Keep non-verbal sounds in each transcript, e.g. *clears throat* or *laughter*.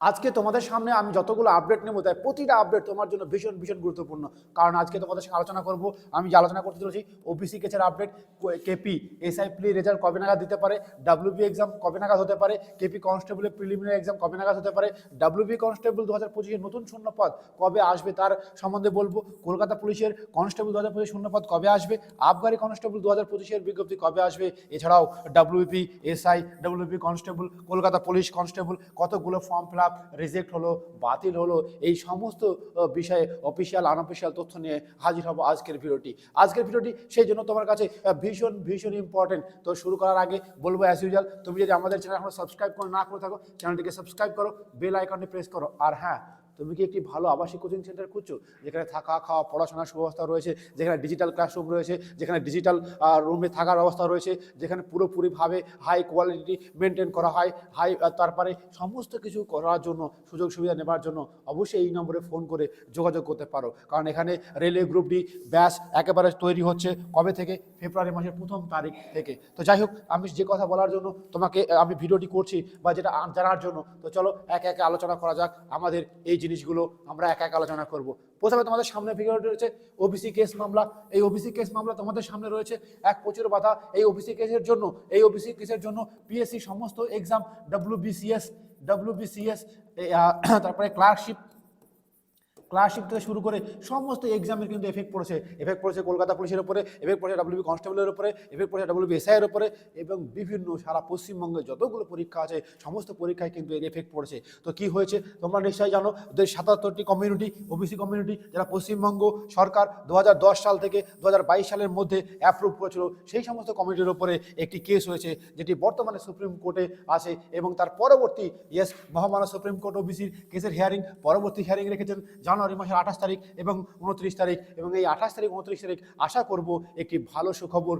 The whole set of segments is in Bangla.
আজকে তোমাদের সামনে আমি যতগুলো আপডেট নেব, তাই প্রতিটা আপডেট তোমার জন্য ভীষণ ভীষণ গুরুত্বপূর্ণ। কারণ আজকে তোমাদের সঙ্গে আলোচনা করব, আমি যে আলোচনা করতে চলেছি ওবিসি কেসের আপডেট কেপি এসআই প্লি রেজাল্ট কবে নাগাদ দিতে পারে ডাব্লিউবি এক্সাম কবে নাগাদ হতে পারে কেপি কনস্টেবলের প্রিলিমিনারি এক্সাম কবে নাগাদ হতে পারে ডাব্লিউবি কনস্টেবল দু হাজার পঁচিশের নতুন শূন্যপদ কবে আসবে তার সম্বন্ধে বলব, কলকাতা পুলিশের কনস্টেবল দু হাজার পঁচিশ শূন্যপদ কবে আসবে, আবগারি কনস্টেবল দু হাজার পঁচিশের বিজ্ঞপ্তি কবে আসবে, এছাড়াও WP SI WP constable Kolkata police constable কতগুলো ফর্ম ফিল আপ রিজেক্ট হলো, বাতিল হলো, এই সমস্ত বিষয়ে অফিসিয়াল আনঅফিসিয়াল তথ্য নিয়ে হাজির হব আজকের ভিডিওটি। আজকের ভিডিওটি সেই জন্য তোমার কাছে ভীষণ ভীষণ ইম্পর্টেন্ট তো শুরু করার আগে বলব অ্যাজ ইউজুয়াল তুমি যদি আমাদের চ্যানেল এখনও সাবস্ক্রাইব করে না করে থাকো চ্যানেলটিকে সাবস্ক্রাইব করো বেল আইকনটি প্রেস করো। আর হ্যাঁ তুমি কি একটি ভালো আবাসিক কোচিং সেন্টার খুঁজছো? যেখানে থাকা, খাওয়া, পড়াশোনার সুব্যবস্থা রয়েছে, যেখানে ডিজিটাল ক্লাসরুম রয়েছে, যেখানে ডিজিটাল রুমে থাকার ব্যবস্থা রয়েছে, যেখানে পুরোপুরিভাবে হাই কোয়ালিটি মেনটেন করা হয় হাই তারপরে সমস্ত কিছু করার জন্য, সুযোগ সুবিধা নেবার জন্য অবশ্যই এই নম্বরে ফোন করে যোগাযোগ করতে পারো। কারণ এখানে রেলওয়ে গ্রুপ ডি ব্যাস একেবারে তৈরি হচ্ছে কবে থেকে? ফেব্রুয়ারি মাসের প্রথম তারিখ থেকে। তো যাই হোক, আমি যে কথা বলার জন্য তোমাকে, আমি ভিডিওটি করছি বা যেটা জানার জন্য, তো চলো একে একে আলোচনা করা যাক আমাদের এই জিনিসগুলো আমরা এক এক আলোচনা করব। প্রথমে তোমাদের সামনে ফিগার রয়েছে ওবিসি কেস মামলা। এই ওবিসি কেস মামলা তোমাদের সামনে রয়েছে এক প্রচুর বাধা। এই ওবিসি কেসের জন্য, এই ওবিসি কেসের জন্য পিএসসি সমস্ত এক্সাম ডাব্লিউবিসিএস ডাব্লিউবিসিএস তারপরে ক্লার্কশিপ ক্লাসশিপ থেকে শুরু করে সমস্ত এক্সামের কিন্তু এফেক্ট পড়েছে। এফেক্ট পড়েছে কলকাতা পুলিশের উপরে এফেক্ট পড়েছে ডাব্লিউবি কনস্টেবলের উপরে এফেক্ট পড়েছে ডাব্লিউবি এসআইয়ের উপরে এবং বিভিন্ন সারা পশ্চিমবঙ্গে যতগুলো পরীক্ষা আছে, সমস্ত পরীক্ষায় কিন্তু এর এফেক্ট পড়েছে। তো কি হয়েছে? তোমরা নিশ্চয়ই জানো যে সাতাত্তরটি কমিউনিটি ওবিসি কমিউনিটি যারা পশ্চিমবঙ্গ সরকার দু হাজার দশ সাল থেকে দু হাজার বাইশ সালের মধ্যে অ্যাপ্রুভ করেছিল, সেই সমস্ত কমিটির উপরে একটি কেস হয়েছে, যেটি বর্তমানে সুপ্রিম কোর্টে আছে এবং তার পরবর্তী ইয়েস মহামান্য সুপ্রিম কোর্ট ওবিসির কেসের হিয়ারিং পরবর্তী হিয়ারিং রেখেছেন। জানুয়ারি মাসের আঠাশ তারিখ এবং উনত্রিশ তারিখ। এবং এই আঠাশ তারিখ, উনত্রিশ তারিখ আশা করব একটি ভালো সুখবর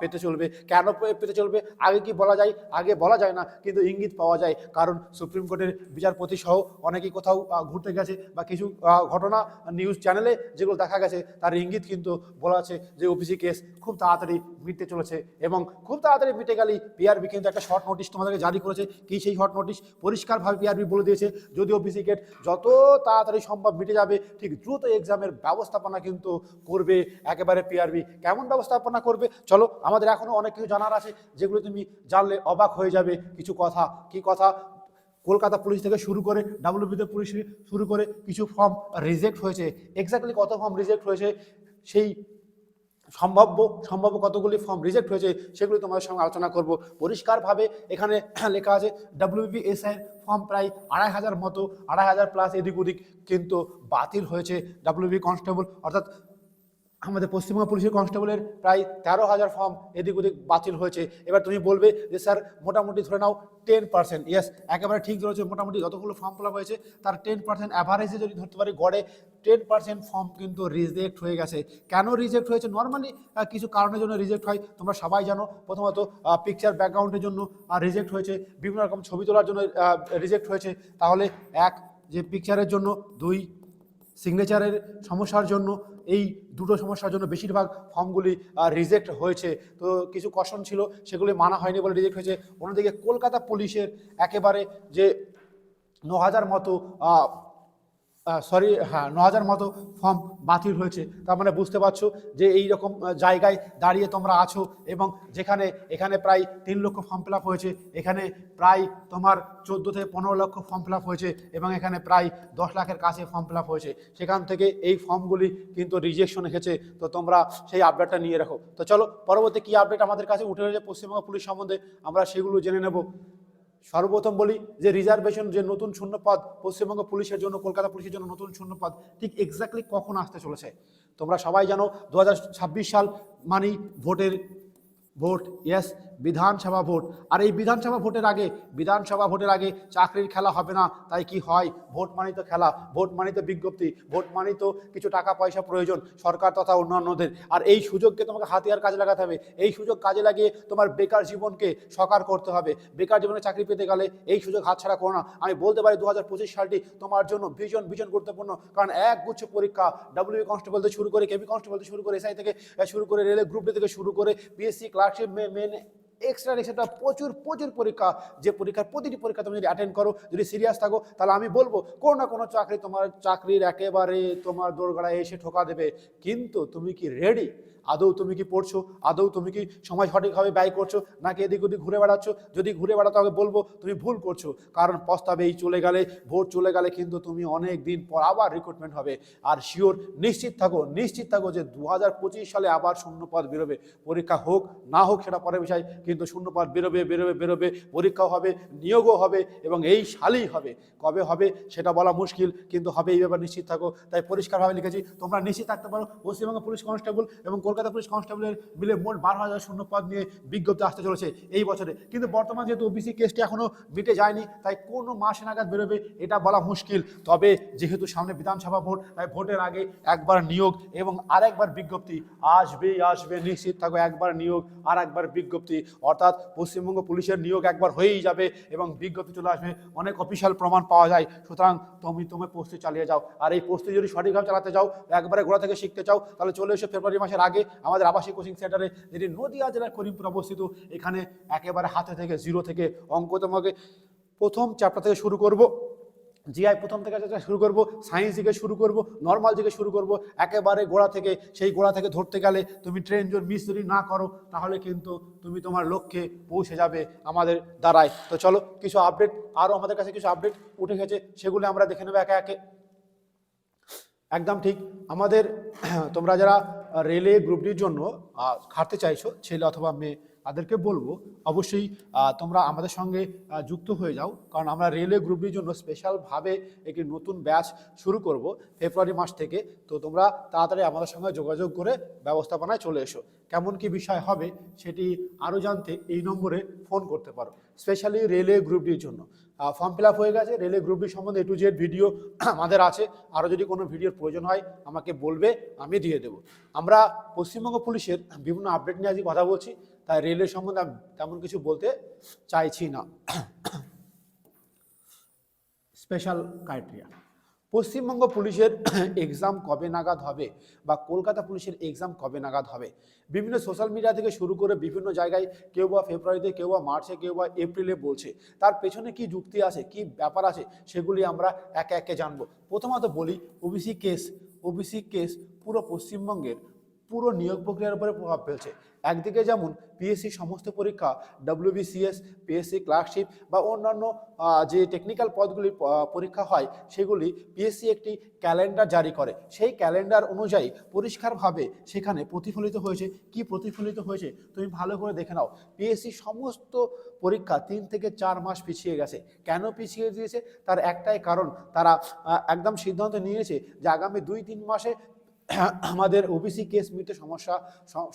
পেতে চলবে। কেন পেতে চলবে? আগে কি বলা যায়? আগে বলা যায় না, কিন্তু ইঙ্গিত পাওয়া যায়। কারণ সুপ্রিম কোর্টের বিচারপতি সহ অনেকেই কোথাও ঘুরতে গেছে বা কিছু ঘটনা নিউজ চ্যানেলে যেগুলো দেখা গেছে, তার ইঙ্গিত কিন্তু বলা আছে যে ওপিসি কেস খুব তাড়াতাড়ি মিটতে চলেছে। এবং খুব তাড়াতাড়ি মিটে গেলেই পিআরবি কিন্তু একটা শর্ট নোটিশ তোমাদেরকে জারি করেছে। কি সেই শর্ট নোটিশ পরিষ্কারভাবে পিআরবি বলে দিয়েছে। যদি ওপিসি কেট যত তাড়াতাড়ি সম্ভব মিটে যাবে, ঠিক দ্রুত এক্সামের ব্যবস্থাপনা কিন্তু করবে, একেবারে পিআরবি কেমন ব্যবস্থাপনা করবে? চলো, আমাদের এখনও অনেক কিছু জানার আছে, যেগুলো তুমি জানলে অবাক হয়ে যাবে, কিছু কথা, কি কথা? কলকাতা পুলিশ থেকে শুরু করে ডাব্লিউবিতে পুলিশ শুরু করে কিছু ফর্ম রিজেক্ট হয়েছে এক্স্যাক্টলি কত ফর্ম রিজেক্ট হয়েছে, সেই সম্ভাব্য সম্ভাব্য কতগুলি ফর্ম রিজেক্ট হয়েছে সেগুলি তোমাদের সঙ্গে আলোচনা করব। পরিষ্কারভাবে এখানে *clears throat* লেখা আছে ডাব্লিউবি এসআই ফর্ম প্রায় আড়াই হাজার মতো, আড়াই হাজার প্লাস এদিক ওদিক কিন্তু বাতিল হয়েছে ডাব্লিউবি কনস্টেবল অর্থাৎ আমাদের পশ্চিমবঙ্গ পুলিশের কনস্টেবলের প্রায় তেরো হাজার ফর্ম এদিক ওদিক বাতিল হয়েছে। এবার তুমি বলবে যে, স্যার, মোটামুটি ধরে নাও টেন পার্সেন্ট ইয়েস একেবারে ঠিক ধরেছে, মোটামুটি যতগুলো ফর্ম ফিল হয়েছে, তার টেন পার্সেন্ট অ্যাভারেজে যদি ধরতে পারি, গড়ে টেন পার্সেন্ট ফর্ম কিন্তু রিজেক্ট হয়ে গেছে। কেন রিজেক্ট হয়েছে? নর্মালি কিছু কারণের জন্য রিজেক্ট হয়। তোমরা সবাই জানো, প্রথমত পিকচার ব্যাকগ্রাউন্ডের জন্য রিজেক্ট হয়েছে। বিভিন্ন রকম ছবি তোলার জন্য রিজেক্ট হয়েছে। তাহলে, এক, যে পিকচারের জন্য, দুই সিগনেচারের সমস্যার জন্য, এই দুটো সমস্যার জন্য বেশিরভাগ ফর্মগুলি রিজেক্ট হয়েছে। তো কিছু কশন ছিল, সেগুলি মানা হয়নি বলে রিজেক্ট হয়েছে। অন্যদিকে কলকাতা পুলিশের একেবারে যে ন হাজার মতো সরি হ্যাঁ ন হাজার মতো ফর্ম বাতিল হয়েছে। তার মানে বুঝতে পারছ যে এই রকম জায়গায় দাঁড়িয়ে তোমরা আছো এবং যেখানে, এখানে প্রায় তিন লক্ষ ফর্ম ফিল হয়েছে, এখানে প্রায় তোমার চোদ্দ থেকে পনেরো লক্ষ ফর্ম ফিল হয়েছে এবং এখানে প্রায় দশ লাখের কাছে ফর্ম ফিল হয়েছে। সেখান থেকে এই ফর্মগুলি কিন্তু রিজেকশন এসেছে, তো তোমরা সেই আপডেটটা নিয়ে রাখো। তো চলো, পরবর্তী কী আপডেট আমাদের কাছে উঠে রয়েছে পশ্চিমবঙ্গ পুলিশ সম্বন্ধে, আমরা সেগুলো জেনে নেব। সর্বপ্রথম বলি যে রিজার্ভেশন যে নতুন শূন্যপদ, পশ্চিমবঙ্গ পুলিশের জন্য, কলকাতা পুলিশের জন্য নতুন শূন্যপদ, ঠিক এক্স্যাক্টলি কখন আসতে চলেছে? তোমরা সবাই জানো, দু হাজার ছাব্বিশ সাল মানেই ভোটের ভোট ইয়েস বিধানসভা ভোট। আর এই বিধানসভা ভোটের আগে, বিধানসভা ভোটের আগে চাকরির খেলা হবে না, তাই কি হয়? ভোট মানেই তো খেলা, ভোট মানেই তো বিজ্ঞপ্তি, ভোট মানেই তো কিছু টাকা পয়সা প্রয়োজন, সরকার তথা অন্যান্যদের। আর এই সুযোগকে তোমাকে হাতিয়ার কাজে লাগাতে হবে। এই সুযোগ কাজে লাগিয়ে তোমার বেকার জীবনকে সকার করতে হবে। বেকার জীবনে চাকরি পেতে গেলে এই সুযোগ হাতছাড়া করো না। আমি বলতে পারি দু হাজার পঁচিশ সালটি তোমার জন্য ভীষণ ভীষণ গুরুত্বপূর্ণ। কারণ এক গুচ্ছ পরীক্ষা ডাব্লিউ কনস্টেবল থেকে শুরু করে কেবি কনস্টেবল থেকে শুরু করে এসআই থেকে শুরু করে রেলের গ্রুপ থেকে শুরু করে BSC clerkship main extra extra প্রচুর প্রচুর পরীক্ষা, যে পরীক্ষার প্রতিটি পরীক্ষা তুমি যদি অ্যাটেন্ড করো, যদি সিরিয়াস থাকো, তাহলে আমি বলব, কোনো না কোনো চাকরি তোমার, চাকরির একেবারে তোমার দোরগড়ায় এসে ঠোকা দেবে। কিন্তু তুমি কি রেডি আদৌ তুমি কি পড়ছো? আদৌ তুমি কি সময় সঠিকভাবে ব্যয় করছ? নাকি এদিক ওদিক ঘুরে বেড়াচ্ছ? যদি ঘুরে বেড়াতে হবে, বলব, তুমি ভুল করছ। কারণ প্রস্তাবে এই চলে গেলে, ভোট চলে গেলে কিন্তু তুমি অনেক দিন পর আবার রিক্রুটমেন্ট হবে। আর শিওর নিশ্চিত থাকো নিশ্চিত থাকো যে দু হাজার পঁচিশ সালে আবার শূন্যপদ বেরোবে। পরীক্ষা হোক, না হোক, সেটা পরে বিষয়। কিন্তু শূন্যপাত বেরোবে বেরোবে বেরোবে, পরীক্ষাও হবে, নিয়োগও হবে এবং এই সালেই হবে। কবে হবে সেটা বলা মুশকিল, কিন্তু হবে এই ব্যাপার নিশ্চিত থাকো। তাই পরিষ্কারভাবে লিখেছি, তোমরা নিশ্চিত থাকতে পারো, পশ্চিমবঙ্গ পুলিশ কনস্টেবল এবং কলকাতা পুলিশ কনস্টেবলের মিলে মোট বারো হাজার শূন্য পদ নিয়ে বিজ্ঞপ্তি আসতে চলেছে এই বছরে। কিন্তু বর্তমান যেহেতু ওবিসি কেসটি এখনও মিটে যায়নি, তাই কোনো মাসে নাগাদ বেরোবে এটা বলা মুশকিল। তবে যেহেতু সামনে বিধানসভা ভোট, তাই ভোটের আগে একবার নিয়োগ এবং আরেকবার বিজ্ঞপ্তি আসবেই, আসবে, নিশ্চিত থাকো, একবার নিয়োগ আর একবার বিজ্ঞপ্তি। অর্থাৎ পশ্চিমবঙ্গ পুলিশের নিয়োগ একবার হয়েই যাবে এবং বিজ্ঞপ্তি চলে আসবে, অনেক অফিসিয়াল প্রমাণ পাওয়া যায়। সুতরাং তুমি তুমি প্রস্তুতি চালিয়ে যাও। আর এই প্রস্তুতি যদি সঠিকভাবে চালাতে যাও, একবারে ঘোড়া থেকে শিখতে চাও, তাহলে চলে এসো ফেব্রুয়ারি মাসের আগে আমাদের আবাসিক কোচিং সেন্টারে যেটি নদীয়া জেলার করিমপুর অবস্থিত। এখানে একেবারে হাতে থেকে জিরো থেকে অঙ্ক তোমাকে প্রথম চ্যাপ্টার থেকে শুরু করব। জিআই প্রথম থেকে শুরু করব সায়েন্স থেকে শুরু করব নর্মাল থেকে শুরু করব, একেবারে গোড়া থেকে, সেই গোড়া থেকে ধরতে গেলে তুমি ট্রেন জোন মিস যদি না করো, তাহলে কিন্তু তুমি তোমার লক্ষ্যে পৌঁছে যাবে আমাদের দ্বারাই তো চলো, কিছু আপডেট আরও আমাদের কাছে কিছু আপডেট উঠে গেছে, সেগুলো আমরা দেখে নেব একে একে। একদম ঠিক, আমাদের, তোমরা যারা রেলে গ্রুপটির জন্য খাটতে চাইছো, ছেলে অথবা মেয়ে তাদেরকে বলব, অবশ্যই তোমরা আমাদের সঙ্গে যুক্ত হয়ে যাও। কারণ আমরা রেলওয়ে গ্রুপটির জন্য স্পেশালভাবে একটি নতুন ব্যাচ শুরু করব ফেব্রুয়ারি মাস থেকে। তো তোমরা তাড়াতাড়ি আমাদের সঙ্গে যোগাযোগ করে ব্যবস্থাপনায় চলে এসো। কেমন কি বিষয় হবে সেটি আরও জানতে এই নম্বরে ফোন করতে পারো। স্পেশালি রেলওয়ে গ্রুপটির জন্য। ফর্ম ফিল হয়ে গেছে। রেলওয়ে গ্রুপটি সম্বন্ধে এ টু জেড ভিডিও আমাদের আছে। আরও যদি কোনো ভিডিওর প্রয়োজন হয়, আমাকে বলবে, আমি দিয়ে দেবো। আমরা পশ্চিমবঙ্গ পুলিশের বিভিন্ন আপডেট নিয়ে আজকে কথা বলছি। তাই রেলওয়ে সম্বন্ধে আমি তেমন কিছু বলতে চাইছি না। স্পেশাল ক্রাইটেরিয়া পশ্চিমবঙ্গ পুলিশের এক্সাম কবে নাগাদ হবে বা কলকাতা পুলিশের এক্সাম কবে নাগাদ হবে? বিভিন্ন সোশ্যাল মিডিয়া থেকে শুরু করে বিভিন্ন জায়গায় কেউ বা ফেব্রুয়ারিতে কেউ বা মার্চে কেউ বা এপ্রিলে বলছে। তার পেছনে কি যুক্তি আছে, কি ব্যাপার আছে, সেগুলি আমরা একে একে জানব। প্রথমত বলি ওবিসি কেস ওবিসি কেস পুরো পশ্চিমবঙ্গের পুরো নিয়োগ প্রক্রিয়ার উপরে প্রভাব ফেলছে। একদিকে যেমন পিএসসি সমস্ত পরীক্ষা ডব্লিউবিসিএস পিএসসি ক্লার্কশিপ বা অন্যান্য যে টেকনিক্যাল পদগুলি পরীক্ষা হয়, সেগুলি পিএসসি একটি ক্যালেন্ডার জারি করে। সেই ক্যালেন্ডার অনুযায়ী পরিষ্কারভাবে সেখানে প্রতিফলিত হয়েছে। কি প্রতিফলিত হয়েছে? তুমি ভালো করে দেখে নাও। পিএসসি সমস্ত পরীক্ষা তিন থেকে চার মাস পিছিয়ে গেছে। কেন পিছিয়ে দিয়েছে? তার একটাই কারণ, তারা একদম সিদ্ধান্ত নিয়েছে যে আগামী দুই তিন মাসে আমাদের ওবিসি কেস মিটতে সমস্যা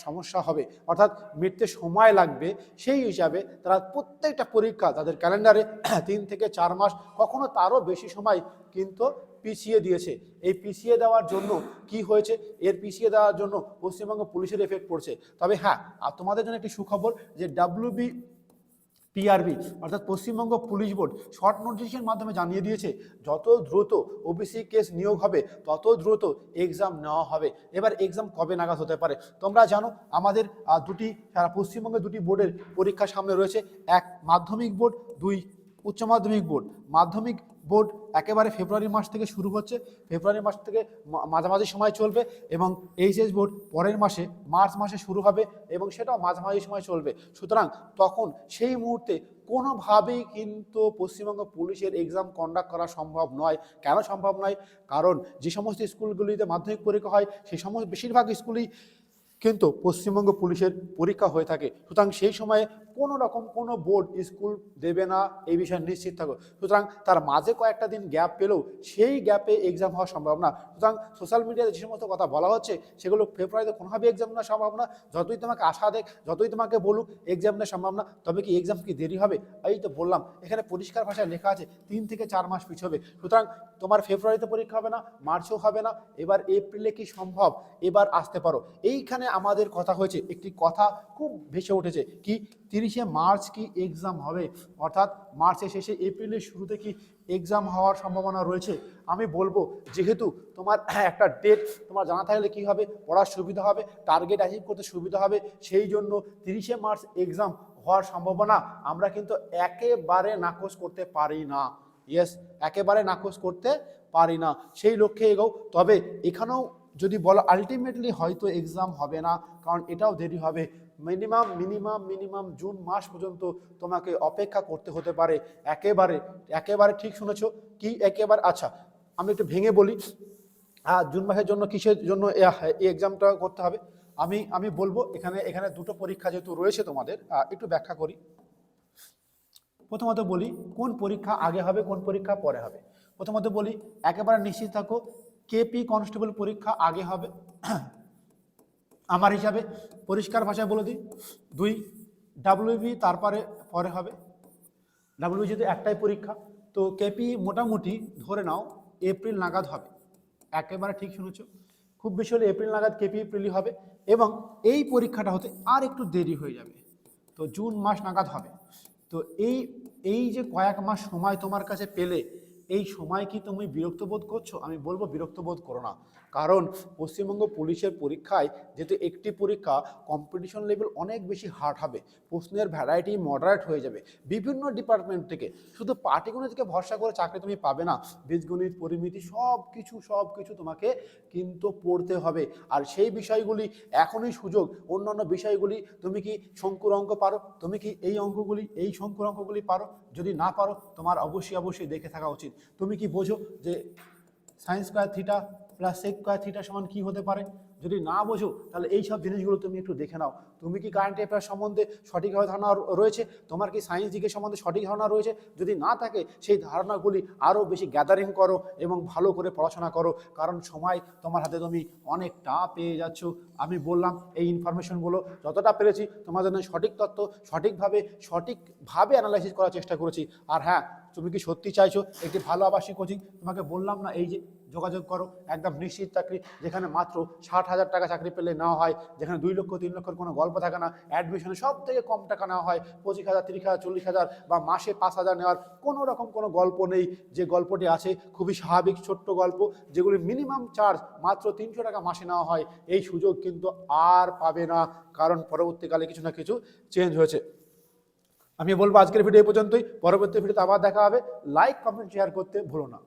সমস্যা হবে। অর্থাৎ মিটতে সময় লাগবে, সেই হিসাবে তারা প্রত্যেকটা পরীক্ষা তাদের ক্যালেন্ডারে তিন থেকে চার মাস কখনো তারও বেশি সময় কিন্তু পিছিয়ে দিয়েছে। এই পিছিয়ে দেওয়ার জন্য কি হয়েছে? এর পিছিয়ে দেওয়ার জন্য পশ্চিমবঙ্গ পুলিশের এফেক্ট পড়ছে। তবে হ্যাঁ তোমাদের জন্য একটি সুখবর যে ডাব্লিউবি পিআরবি অর্থাৎ পশ্চিমবঙ্গ পুলিশ বোর্ড শর্ট নোটিশের মাধ্যমে জানিয়ে দিয়েছে, যত দ্রুত ওবিসি কেস নিয়োগ হবে, তত দ্রুত এক্সাম নেওয়া হবে। এবার এক্সাম কবে নাগাদ হতে পারে? তোমরা জানো, আমাদের দুটি সারা পশ্চিমবঙ্গের দুটি বোর্ডের পরীক্ষা সামনে রয়েছে। এক মাধ্যমিক বোর্ড, দুই উচ্চ মাধ্যমিক বোর্ড। মাধ্যমিক বোর্ড একেবারে ফেব্রুয়ারি মাস থেকে শুরু হচ্ছে। ফেব্রুয়ারি মাস থেকে মাঝামাঝি সময় চলবে এবং এইচএস বোর্ড পরের মাসে, মার্চ মাসে শুরু হবে এবং সেটাও মাঝামাঝি সময় চলবে। সুতরাং তখন সেই মুহূর্তে কোনোভাবেই কিন্তু পশ্চিমবঙ্গ পুলিশের এক্সাম কন্ডাক্ট করা সম্ভব নয়। কেন সম্ভব নয়? কারণ যে সমস্ত স্কুলগুলিতে মাধ্যমিক পরীক্ষা হয় সেই সমস্ত, বেশিরভাগ স্কুলই কিন্তু পশ্চিমবঙ্গ পুলিশের পরীক্ষা হয়ে থাকে। সুতরাং সেই সময়ে কোনো রকম কোনো বোর্ড, স্কুল দেবে না, এই বিষয়ে নিশ্চিত থাকো। সুতরাং তার মাঝে কয়েকটা দিন গ্যাপ পেলেও সেই গ্যাপে এক্সাম হওয়া সম্ভব না সুতরাং সোশ্যাল মিডিয়াতে যে সমস্ত কথা বলা হচ্ছে, সেগুলো ফেব্রুয়ারিতে কোনোভাবে এক্সাম নেওয়া সম্ভব না যতই তোমাকে আশা দেখ, যতই তোমাকে বলুক এক্সাম নেওয়া সম্ভব না তবে কি এক্সাম কি দেরি হবে? এই তো বললাম। এখানে পরিষ্কার ভাষায় লেখা আছে, তিন থেকে চার মাস পিছবে। সুতরাং তোমার ফেব্রুয়ারিতে পরীক্ষা হবে না মার্চেও হবে না। এবার এপ্রিলে কি সম্ভব? এবার আসতে পারো। এইখানে আমাদের কথা হয়েছে। একটি কথা খুব ভেসে উঠেছে কি তিরিশে মার্চ কি এক্সাম হবে? অর্থাৎ মার্চের শেষে এপ্রিলের শুরুতে কি এক্সাম হওয়ার সম্ভাবনা রয়েছে? আমি বলব, যেহেতু তোমার *clears throat* একটা ডেট তোমার জানা থাকলে কি হবে? পড়ার সুবিধা হবে টার্গেট অ্যাচিভ করতে সুবিধা হবে, সেই জন্য তিরিশে মার্চ এক্সাম হওয়ার সম্ভাবনা আমরা কিন্তু একেবারে নাকচ করতে পারি না। ইয়েস একেবারে নাকচ করতে পারি না। সেই লক্ষ্যে এগোও। তবে এখানেও যদি বলো আলটিমেটলি হয়তো এক্সাম হবে না, কারণ এটাও দেরি হবে। মিনিমাম মিনিমাম মিনিমাম জুন মাস পর্যন্ত তোমাকে অপেক্ষা করতে হতে পারে। একেবারে একেবারে ঠিক শুনেছো? কি একেবারে? আচ্ছা আমি একটু ভেঙে বলি। হ্যাঁ জুন মাসের জন্য কিসের জন্য এই এক্সামটা করতে হবে? আমি আমি বলব এখানে এখানে দুটো পরীক্ষা যেহেতু রয়েছে তোমাদের একটু ব্যাখ্যা করি। প্রথমত বলি, কোন পরীক্ষা আগে হবে, কোন পরীক্ষা পরে হবে? প্রথমত বলি, একেবারে নিশ্চিত থাকো কেপি কনস্টেবল পরীক্ষা আগে হবে। *clears throat* আমার হিসাবে পরিষ্কার ভাষায় বলে দিই, দুই ডাব্লিউবি তারপরে পরে হবে। ডাব্লিউবি যেহেতু একটাই পরীক্ষা, তো কেপি মোটামুটি ধরে নাও এপ্রিল নাগাদ হবে। একেবারে ঠিক শুনেছ। খুব বেশি হলে এপ্রিল নাগাদ কেপি এপ্রিলই হবে এবং এই পরীক্ষাটা হতে আর একটু দেরি হয়ে যাবে। তো জুন মাস নাগাদ হবে। তো এই এই যে কয়েক মাস সময় তোমার কাছে পেলে এই সময় কি তুমি বিরক্ত বোধ করছ? আমি বলব বিরক্ত বোধ করো না। কারণ পশ্চিমবঙ্গ পুলিশের পরীক্ষায় যেহেতু একটি পরীক্ষা কম্পিটিশন লেভেল অনেক বেশি হার্ড হবে। প্রশ্নের ভ্যারাইটি মডারেট হয়ে যাবে। বিভিন্ন ডিপার্টমেন্ট থেকে, শুধু পাটিগণিতকে ভরসা করে চাকরি তুমি পাবে না। বীজগণিত, পরিমিতি সব কিছু সব কিছু তোমাকে কিন্তু পড়তে হবে। আর সেই বিষয়গুলি এখনই সুযোগ, অন্যান্য বিষয়গুলি তুমি কি শঙ্কুর অঙ্ক পারো? তুমি কি এই অঙ্কগুলি, এই শঙ্কুর অঙ্কগুলি পারো? যদি না পারো, তোমার অবশ্যই অবশ্যই দেখে থাকা উচিত। তুমি কি বোঝো যে science square theta plus sec square theta সমান কী হতে পারে? যদি না বোঝো, তাহলে এই সব জিনিসগুলো তুমি একটু দেখে নাও। তুমি কি কারেন্ট অ্যাফেয়ার সম্বন্ধে সঠিকভাবে ধারণা রয়েছে? তোমার কি সায়েন্স দিকে সম্বন্ধে সঠিক ধারণা রয়েছে? যদি না থাকে, সেই ধারণাগুলি আরও বেশি গ্যাদারিং করো এবং ভালো করে পড়াশোনা করো। কারণ সময় তোমার হাতে তুমি অনেকটা পেয়ে যাচ্ছ। আমি বললাম এই ইনফরমেশনগুলো যতটা পেরেছি, তোমার জন্য সঠিক তথ্য, সঠিকভাবে সঠিকভাবে অ্যানালাইসিস করার চেষ্টা করেছি। আর হ্যাঁ তুমি কি সত্যি চাইছো? একটি ভালো আবাসিক কোচিং তোমাকে বললাম না এই যে যোগাযোগ করো। একদম নিশ্চিত চাকরি, যেখানে মাত্র ষাট হাজার টাকা চাকরি পেলে নেওয়া হয়, যেখানে দুই লক্ষ, তিন লক্ষের কোনো গল্প থাকে না। অ্যাডমিশনে সব থেকে কম টাকা নেওয়া হয়, পঁচিশ হাজার, তিরিশ হাজার, চল্লিশ হাজার বা মাসে পাঁচ হাজার নেওয়ার কোনো রকম কোনো গল্প নেই। যে গল্পটি আছে খুবই স্বাভাবিক, ছোট্ট গল্প, যেগুলি মিনিমাম চার্জ মাত্র তিনশো টাকা মাসে নেওয়া হয়। এই সুযোগ কিন্তু আর পাবে না, কারণ পরবর্তীকালে কিছু না কিছু চেঞ্জ হয়েছে। আমি বলব আজকের ভিডিও এই পর্যন্তই। পরবর্তী ভিডিওতে আবার দেখা হবে। লাইক কমেন্ট শেয়ার করতে ভুলো না।